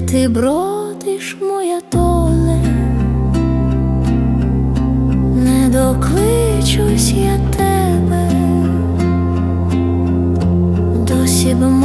ти бродиш, моя толе, не докличусь я тебе, досі б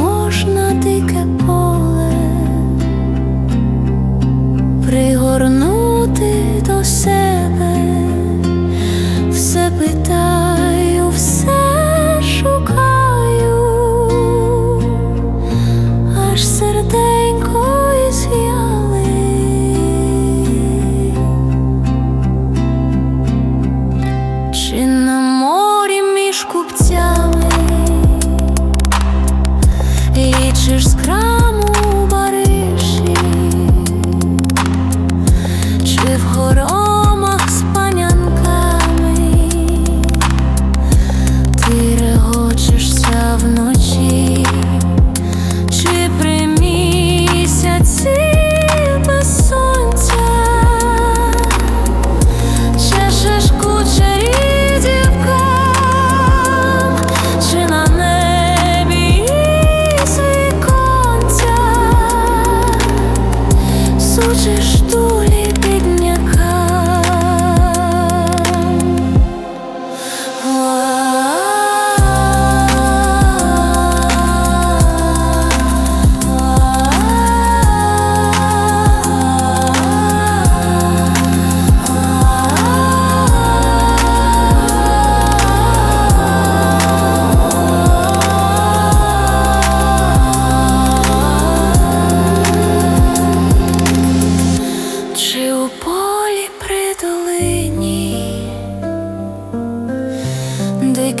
сучиш дулі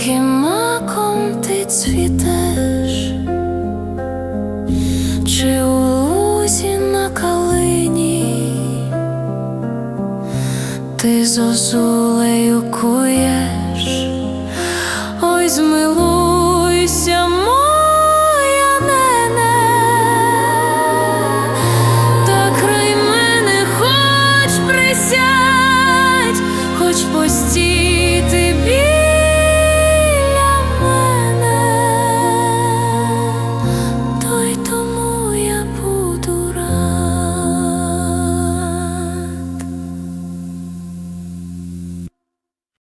диким маком ти цвітеш, чи у лузі на калині ти зозулею куєш, ой змилуй.